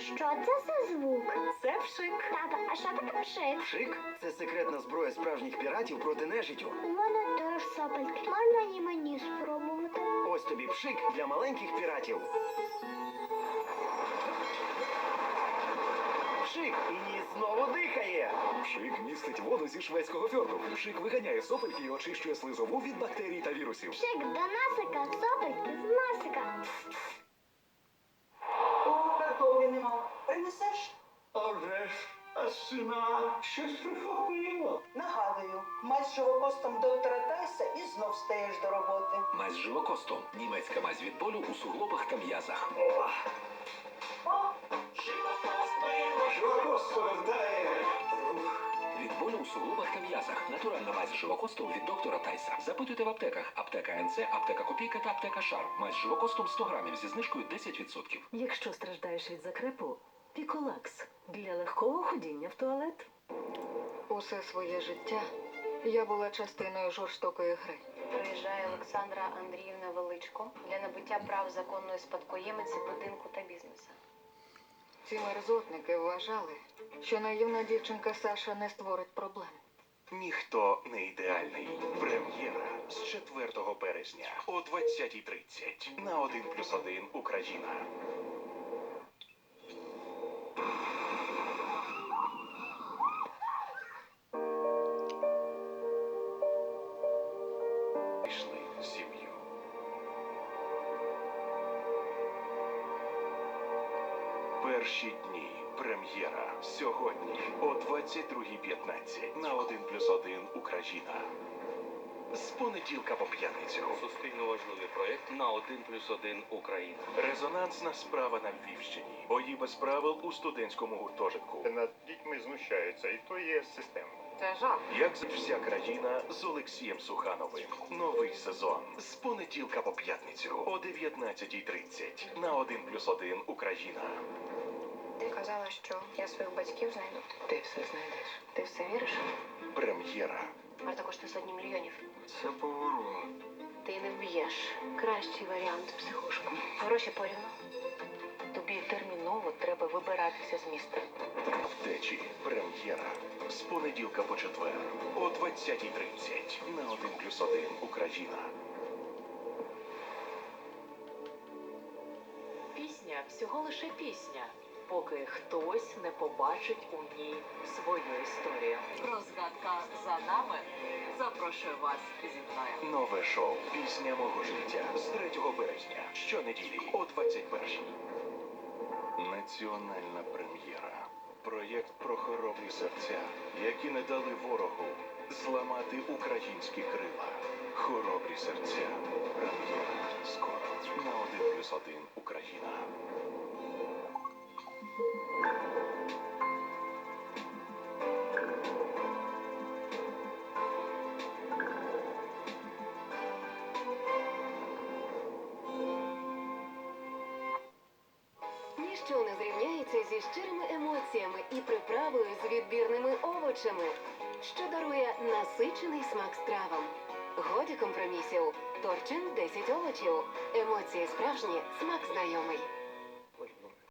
Що це за звук? Це пшик. Тато, а що таке пшик? Пшик це секретна зброя справжніх піратів проти нежиттю. У мене теж сопельки. Можна і мені спробувати? Ось тобі пшик для маленьких піратів. Пшик і ніс знову дихає. Пшик містить воду зі шведського фьорду. Пшик виганяє сопельки і очищує слизову від бактерій та вірусів. Пшик до насика, сопельки з насика. Принесеш? А вже ж, а сина щось прихопило. Нагадую, мать з живокостом доктора Тайса і знов стаєш до роботи. Мазь з живокостом. Німецька мазь від болю у суглобах та м'язах. О, Живокост повертає. Від болю у суглобах та м'язах. Натуральна мазь з живокостом від доктора Тайса. Запитуйте в аптеках. Аптека НЦ, аптека Копійка та аптека Шар. Мазь з живокостом 100 грамів зі знижкою 10%. Якщо страждаєш від закрепу, піколакс для легкого ходіння в туалет. Усе своє життя я була частиною жорстокої гри. Приїжджає Олександра Андріївна Величко для набуття прав законної спадкоємиці будинку та бізнесу. Ці мерзотники вважали, що наївна дівчинка Саша не створить проблем. Ніхто не ідеальний. Прем'єра з 4 березня о 20.30 на 1 плюс 1 Україна. Пішли сім'ю. Перші дні. Прем'єра сьогодні о 22.15 на 1 плюс 1 Україна. З понеділка по п'ятницю. Суспільно важливий проєкт на 1 плюс 1 Україна. Резонансна справа на Львівщині. Бої без правил у студентському гуртожитку. Над дітьми знущаються, і то є система. Це жах. Як за вся країна з Олексієм Сухановим. Новий сезон з понеділка по п'ятницю о 19.30 на 1 плюс 1 Україна. Ти казала, що я своїх батьків знайду. Ти все знайдеш. Ти все віриш? Прем'єра. Варта коштує сотні мільйонів. Це поворот. Ти не вб'єш. Кращий варіант психушку. Гроші порівну. Терміново треба вибиратися з міста. Втечі. Прем'єра. З понеділка по четвер о 20.30 на 1 плюс 1 Україна. Пісня всього лише пісня, поки хтось не побачить у ній свою історію. Розгадка за нами. Запрошую вас зі мною. Нове шоу Пісня мого життя з 3 березня. Щонеділі о 21 Національна прем'єра. Проєкт про хоробрі серця, які не дали ворогу зламати українські крила. Хоробрі серця. Прем'єра. Скоро на один плюс один. Україна. Ніщо не зрівняється зі щирими емоціями і приправою з відбірними овочами, що дарує насичений смак стравам. Годі компромісів. Торчин 10 овочів. Емоції справжні, смак знайомий.